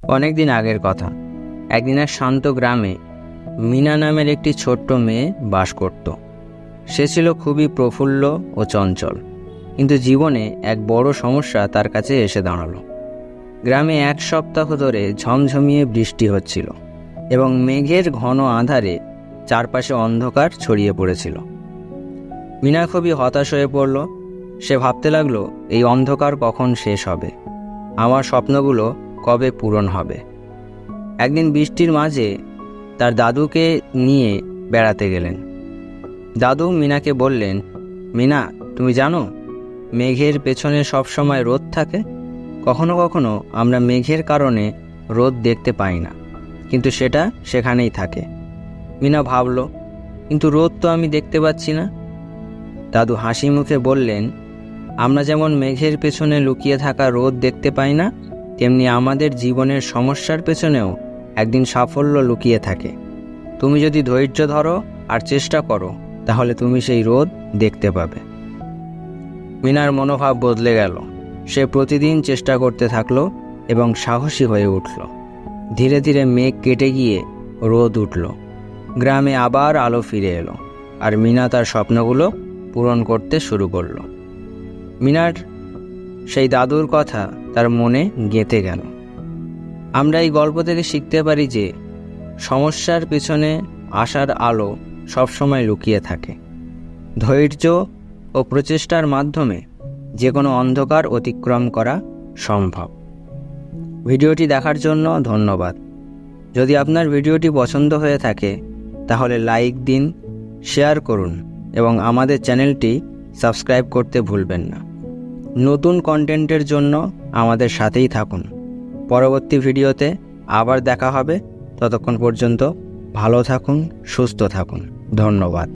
অনেক দিন আগের কথা। একদিন এক শান্ত গ্রামে মিনা নামের একটি ছোট্ট মেয়ে বাস করত। সে ছিল খুবই প্রফুল্ল ও চঞ্চল, কিন্তু জীবনে এক বড় সমস্যা তার কাছে এসে দাঁড়াল। গ্রামে এক সপ্তাহ ধরে ঝমঝমিয়ে বৃষ্টি হচ্ছিল এবং মেঘের ঘন আধারে চারপাশে অন্ধকার ছড়িয়ে পড়েছিল। মিনা খুবই হতাশ হয়ে পড়ল। সে ভাবতে লাগল, এই অন্ধকার কখন শেষ হবে? আমার স্বপ্নগুলো কবে পূরণ হবে। একদিন বৃষ্টির মাঝে তার দাদুকে নিয়ে বেড়াতে গেলেন। দাদু মিনাকে বললেন, মিনা, তুমি জানো, মেঘের পেছনে সবসময় রোদ থাকে। কখনো কখনো আমরা মেঘের কারণে রোদ দেখতে পাই না, কিন্তু সেটা সেখানেই থাকে। মিনা ভাবল, কিন্তু রোদ তো আমি দেখতে পাচ্ছি না। দাদু হাসি মুখে বললেন, আমরা যেমন মেঘের পেছনে লুকিয়ে থাকা রোদ দেখতে পাই না তেমনি আমাদের জীবনের সমস্যার পেছনেও একদিন সাফল্য লুকিয়ে থাকে। তুমি যদি ধৈর্য ধরো আর চেষ্টা করো, তাহলে তুমি সেই রোদ দেখতে পাবে। মিনার মনোভাব বদলে গেল। সে প্রতিদিন চেষ্টা করতে থাকল এবং সাহসী হয়ে উঠল। ধীরে ধীরে মেঘ কেটে গিয়ে রোদ উঠল। গ্রামে আবার আলো ফিরে এলো, আর মিনা তার স্বপ্নগুলো পূরণ করতে শুরু করল। মিনার সেই দাদুর কথা তার মনে গেঁথে গেল। আমরা এই গল্প থেকে শিখতে পারি যে সমস্যার পিছনে আসার আলো সবসময় লুকিয়ে থাকে। ধৈর্য ও প্রচেষ্টার মাধ্যমে যে কোনো অন্ধকার অতিক্রম করা সম্ভব। ভিডিওটি দেখার জন্য ধন্যবাদ। যদি আপনার ভিডিওটি পছন্দ হয়ে থাকে, তাহলে লাইক দিন, শেয়ার করুন এবং আমাদের চ্যানেলটি সাবস্ক্রাইব করতে ভুলবেন না। নতুন কন্টেন্টের জন্য আমাদের সাথেই থাকুন। পরবর্তী ভিডিওতে আবার দেখা হবে। ততক্ষণ পর্যন্ত ভালো থাকুন, সুস্থ থাকুন। ধন্যবাদ।